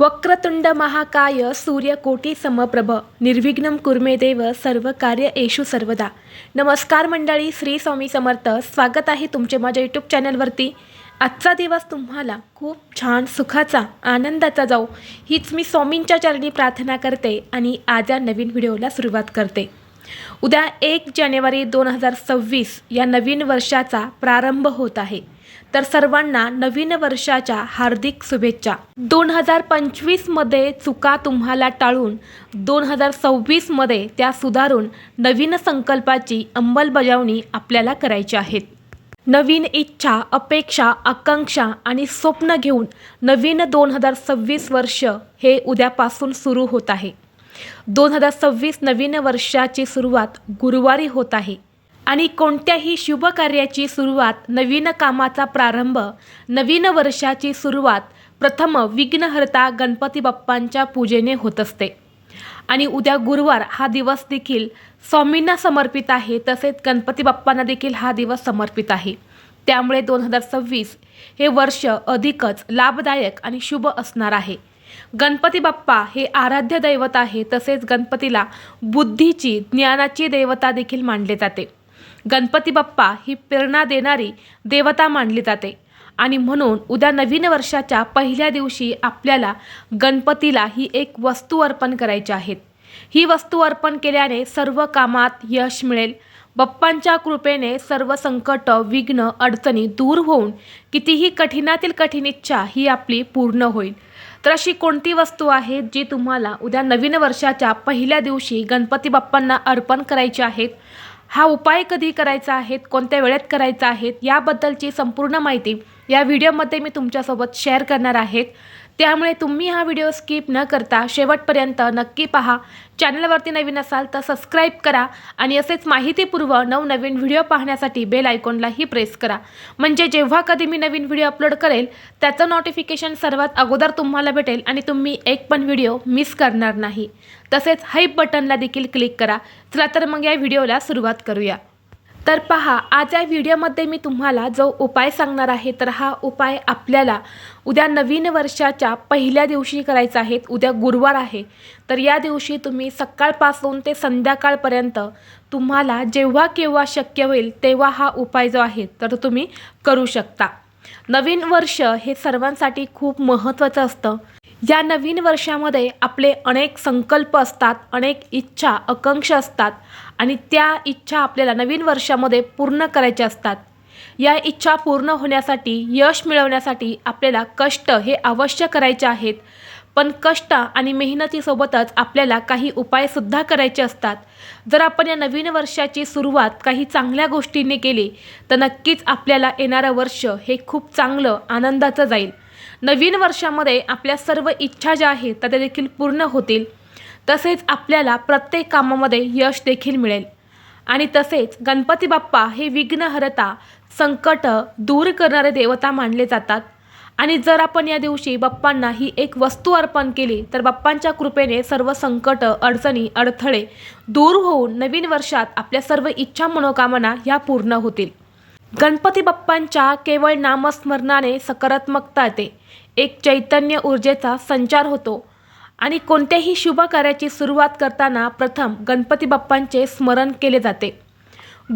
वक्रतुंड महाकाय सूर्यकोटी समप्रभ निर्विघ्न कुर्मे देव सर्व कार्य येशू सर्वदा. नमस्कार मंडळी श्री स्वामी समर्थ. स्वागत आहे तुमचे माझ्या यूट्यूब चॅनलवरती आजचा दिवस तुम्हाला खूप छान सुखाचा आनंदाचा जाऊ हीच मी स्वामींच्या चरणी प्रार्थना करते आणि आज या नवीन व्हिडिओला सुरुवात करते. उद्या एक जानेवारी दोन हजार सव्वीस या नवीन वर्षाचा प्रारंभ होत आहे. तर सर्वांना नवीन वर्षाच्या हार्दिक शुभेच्छा. दोन हजार पंचवीसमध्ये चुका तुम्हाला टाळून दोन हजार सव्वीसमध्ये त्या सुधारून नवीन संकल्पाची अंमलबजावणी आपल्याला करायची आहेत नवीन इच्छा अपेक्षा आकांक्षा आणि स्वप्न घेऊन नवीन दोन हजार सव्वीस वर्ष हे उद्यापासून सुरू होत आहे. दोन हजार सव्वीस नवीन वर्षाची सुरुवात गुरुवारी होत आहे. आणि कोणत्याही शुभ कार्याची सुरुवात नवीन कामाचा प्रारंभ नवीन वर्षाची सुरुवात प्रथम विघ्नहर्ता गणपती बाप्पांच्या पूजेने होत असते. आणि उद्या गुरुवार हा दिवस देखील स्वामींना समर्पित आहे तसेच गणपती बाप्पांना देखील हा दिवस समर्पित आहे. त्यामुळे दोन हजार सव्वीस हे वर्ष अधिकच लाभदायक आणि शुभ असणार आहे. गणपती बाप्पा हे आराध्य दैवत आहे तसेच गणपतीला बुद्धीची ज्ञानाची देवता देखील मानले जाते. गणपती बाप्पा ही प्रेरणा देणारी देवता मानली जाते. आणि म्हणून उद्या नवीन वर्षाच्या पहिल्या दिवशी आपल्याला गणपतीला ही एक वस्तू अर्पण करायची आहेत ही वस्तू अर्पण केल्याने सर्व कामात यश मिळेल. बाप्पांच्या कृपेने सर्व संकट विघ्न अडचणी दूर होऊन कितीही कठीणातील कठीण इच्छा ही आपली पूर्ण होईल. तर अशी कोणती वस्तू आहे जी तुम्हाला उद्या नवीन वर्षाच्या पहिल्या दिवशी गणपती बाप्पांना अर्पण करायची आहेत हा उपाय कधी करायचा आहेत कोणत्या वेळेत करायचा आहेत याबद्दलची संपूर्ण माहिती या व्हिडिओमध्ये मी तुमच्यासोबत शेअर करणार आहेत. त्यामुळे तुम्ही हा व्हिडिओ स्किप न करता शेवटपर्यंत नक्की पहा. चॅनलवरती नवीन असाल तर सबस्क्राईब करा आणि असेच माहितीपूर्व नवनवीन व्हिडिओ पाहण्यासाठी बेल आयकॉनलाही प्रेस करा. म्हणजे जेव्हा कधी मी नवीन व्हिडिओ अपलोड करेल त्याचं नोटिफिकेशन सर्वात अगोदर तुम्हाला भेटेल आणि तुम्ही एक पण व्हिडिओ मिस करणार नाही. तसेच हाईप बटनला देखील क्लिक करा. चला तर मग या व्हिडिओला सुरुवात करूया. तर पहा आज या व्हिडिओमध्ये मी तुम्हाला जो उपाय सांगणार आहे तर हा उपाय आपल्याला उद्या नवीन वर्षाच्या पहिल्या दिवशी करायचा आहे उद्या गुरुवार आहे. तर या दिवशी तुम्ही सकाळपासून ते संध्याकाळपर्यंत तुम्हाला जेव्हा केव्हा शक्य होईल तेव्हा हा उपाय जो आहे तर तुम्ही करू शकता. नवीन वर्ष हे सर्वांसाठी खूप महत्त्वाचं असतं. या नवीन वर्षामध्ये आपले अनेक संकल्प असतात अनेक इच्छा आकांक्षा असतात आणि त्या इच्छा आपल्याला नवीन वर्षामध्ये पूर्ण करायच्या असतात. या इच्छा पूर्ण होण्यासाठी यश मिळवण्यासाठी आपल्याला कष्ट हे अवश्य करायचे आहेत. पण कष्ट आणि मेहनतीसोबतच आपल्याला काही उपायसुद्धा करायचे असतात. जर आपण या नवीन वर्षाची सुरुवात काही चांगल्या गोष्टींनी केली तर नक्कीच आपल्याला येणारं वर्ष हे खूप चांगलं आनंदाचं जाईल. नवीन वर्षामध्ये आपल्या सर्व इच्छा ज्या आहेत त्या देखील पूर्ण होतील. तसेच आपल्याला प्रत्येक कामामध्ये यश देखील मिळेल. आणि तसेच गणपती बाप्पा हे विघ्नहरता संकट दूर करणारे देवता मानले जातात. आणि जर आपण या दिवशी बाप्पांना ही एक वस्तू अर्पण केली तर बाप्पांच्या कृपेने सर्व संकट अडचणी अडथळे दूर होऊन नवीन वर्षात आपल्या सर्व इच्छा मनोकामना ह्या पूर्ण होतील. गणपती बाप्पांच्या केवळ नामस्मरणाने सकारात्मकता येते. एक चैतन्य ऊर्जेचा संचार होतो. आणि कोणत्याही शुभ कार्याची सुरुवात करताना प्रथम गणपती बाप्पांचे स्मरण केले जाते.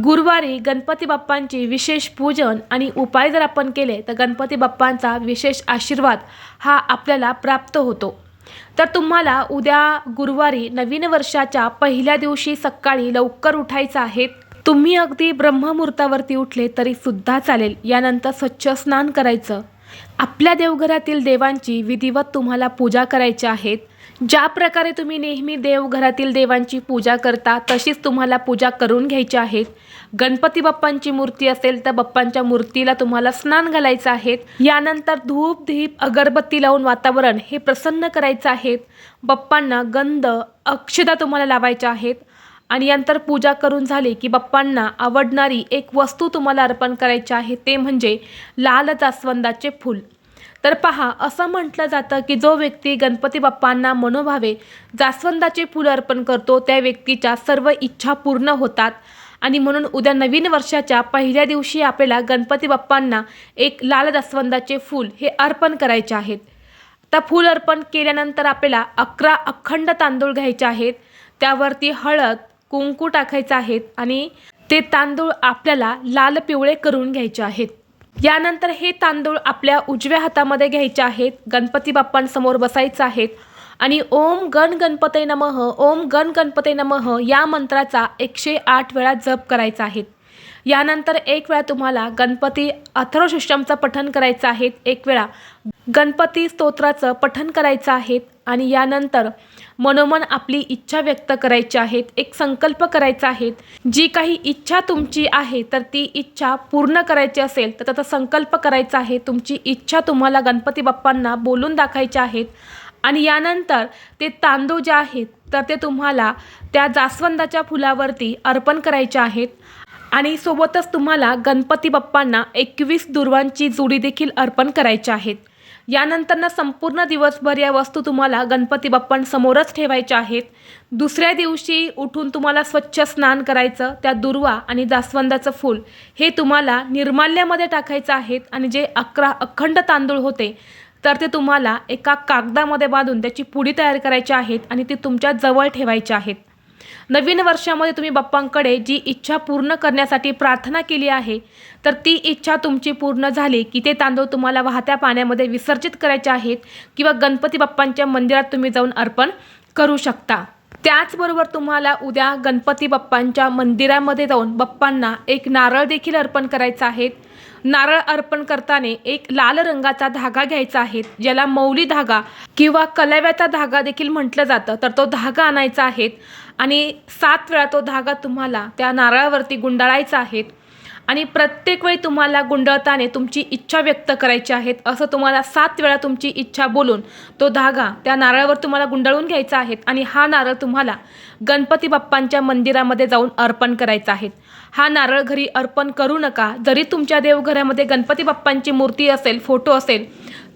गुरुवारी गणपती बाप्पांची विशेष पूजन आणि उपाय जर आपण केले तर गणपती बाप्पांचा विशेष आशीर्वाद हा आपल्याला प्राप्त होतो. तर तुम्हाला उद्या गुरुवारी नवीन वर्षाच्या पहिल्या दिवशी सकाळी लवकर उठायचं आहे. तुम्ही अगदी ब्रह्ममुहूर्तावरती उठले तरी सुद्धा चालेल. यानंतर स्वच्छ स्नान करायचं. आपल्या देवघरातील देवांची विधिवत तुम्हाला पूजा करायची आहेत ज्या प्रकारे तुम्ही नेहमी देवघरातील देवांची पूजा करता तशीच तुम्हाला पूजा करून घ्यायची आहेत गणपती बाप्पांची मूर्ती असेल तर बाप्पांच्या मूर्तीला तुम्हाला स्नान घालायचं आहे. यानंतर धूप धीप अगरबत्ती लावून वातावरण हे प्रसन्न करायचं आहे. बाप्पांना गंध अक्षदा तुम्हाला लावायच्या आहेत. आणि यानंतर पूजा करून झाली की बाप्पांना आवडणारी एक वस्तू तुम्हाला अर्पण करायची आहे ते म्हणजे लाल जास्वंदाचे फूल. तर पहा असं म्हटलं जातं की जो व्यक्ती गणपती बाप्पांना मनोभावे जास्वंदाचे फूल अर्पण करतो त्या व्यक्तीच्या सर्व इच्छा पूर्ण होतात. आणि म्हणून उद्या नवीन वर्षाच्या पहिल्या दिवशी आपल्याला गणपती बाप्पांना एक लाल जास्वंदाचे फूल हे अर्पण करायचे आहेत. तर फूल अर्पण केल्यानंतर आपल्याला अकरा अखंड तांदूळ घ्यायचे आहेत. त्यावरती हळद कुंकू टाकायचं आहेत आणि ते तांदूळ आपल्याला लाल पिवळे करून घ्यायचे आहेत. यानंतर हे तांदूळ आपल्या उजव्या हातामध्ये घ्यायचे आहेत. गणपती बाप्पांसमोर बसायचं आहेत. आणि ओम गण गणपते नमः ओम गण गणपते नमः या मंत्राचा एकशे आठ वेळा जप करायचा आहे. यानंतर एक वेळा तुम्हाला गणपती अथर्वशिष्टमचं पठण करायचं आहे. एक वेळा गणपती स्तोत्राचं पठन करायचं आहे आणि यानंतर मनोमन आपली इच्छा व्यक्त करायची आहेत एक संकल्प करायचा आहे जी काही इच्छा तुमची आहे तर ती इच्छा पूर्ण करायची असेल तर त्याचा संकल्प करायचा आहे. तुमची इच्छा तुम्हाला गणपती बाप्पांना बोलून दाखवायच्या आहेत. आणि यानंतर ते तांदूळ जे आहेत तर ते तुम्हाला त्या जास्वंदाच्या फुलावरती अर्पण करायचे आहेत. आणि सोबतच तुम्हाला गणपती बाप्पांना एकवीस दुर्वांची जोडी देखील अर्पण करायच्या आहेत. यानंतरनं संपूर्ण दिवसभर या वस्तू तुम्हाला गणपती बाप्पांसमोरच ठेवायच्या आहेत. दुसऱ्या दिवशी उठून तुम्हाला स्वच्छ स्नान करायचं त्या दुर्वा आणि जास्वंदाचं फूल हे तुम्हाला निर्माल्यामध्ये टाकायचं आहेत आणि जे अकरा अखंड तांदूळ होते तर ते तुम्हाला एका कागदामध्ये बांधून त्याची पुडी तयार करायची आहेत आणि ती तुमच्या जवळ ठेवायची आहेत. नवीन वर्षामध्ये तुम्ही बाप्पांकडे जी इच्छा पूर्ण करण्यासाठी प्रार्थना केली आहे तर ती इच्छा तुमची पूर्ण झाली की ते तांदूळ तुम्हाला वाहत्या पाण्यामध्ये विसर्जित करायचे आहेत किंवा गणपती बाप्पांच्या मंदिरात तुम्ही जाऊन अर्पण करू शकता. त्याचबरोबर तुम्हाला उद्या गणपती बाप्पांच्या मंदिरामध्ये जाऊन बाप्पांना एक नारळ देखील अर्पण करायचा आहे. नारळ अर्पण करताना एक लाल रंगाचा धागा घ्यायचा आहे ज्याला मौली धागा किंवा कलव्याचा धागा देखील म्हटलं जातं. तर तो धागा आणायचा आहे आणि सात वेळा तो धागा तुम्हाला त्या नारळावरती गुंडाळायचा आहे. आणि प्रत्येक वेळी तुम्हाला गुंडळताने तुमची इच्छा व्यक्त करायची आहेत असं तुम्हाला सात वेळा तुमची इच्छा बोलून तो धागा त्या नारळावर तुम्हाला गुंडाळून घ्यायचा आहे आणि हा नारळ तुम्हाला गणपती बाप्पांच्या मंदिरामध्ये जाऊन अर्पण करायचा आहे. हा नारळ घरी अर्पण करू नका. जरी तुमच्या देवघरामध्ये गणपती बाप्पांची मूर्ती असेल फोटो असेल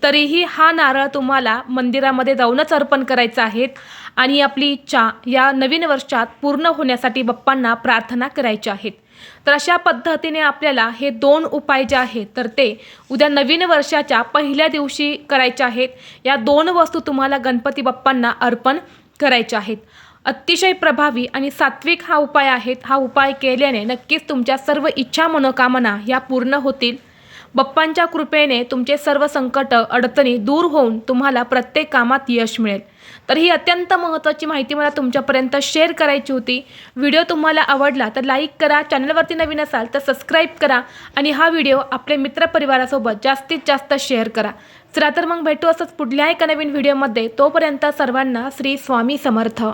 तरीही हा नारळ तुम्हाला मंदिरामध्ये जाऊनच अर्पण करायचा आहे. आणि आपली इच्छा या नवीन वर्षात पूर्ण होण्यासाठी बाप्पांना प्रार्थना करायच्या आहेत. तर अशा पद्धतीने आपल्याला हे दोन उपाय जे आहेत तर ते उद्या नवीन वर्षाच्या पहिल्या दिवशी करायचे आहेत. या दोन वस्तू तुम्हाला गणपती बाप्पांना अर्पण करायच्या आहेत. अतिशय प्रभावी आणि सात्विक हा उपाय आहेत. हा उपाय केल्याने नक्कीच तुमच्या सर्व इच्छा मनोकामना ह्या पूर्ण होतील. बप्पांच्या कृपेने तुमचे सर्व संकट अडचणी दूर होऊन तुम्हाला प्रत्येक कामात यश मिळेल. तर ही अत्यंत महत्त्वाची माहिती मला तुमच्यापर्यंत शेअर करायची होती. व्हिडिओ तुम्हाला आवडला तर लाईक करा चॅनलवरती नवीन असाल तर सबस्क्राईब करा आणि हा व्हिडिओ आपल्या मित्रपरिवारासोबत जास्तीत जास्त शेअर करा. चला तर मग भेटू असंच पुढल्या एका नवीन व्हिडिओमध्ये तोपर्यंत सर्वांना श्री स्वामी समर्थ.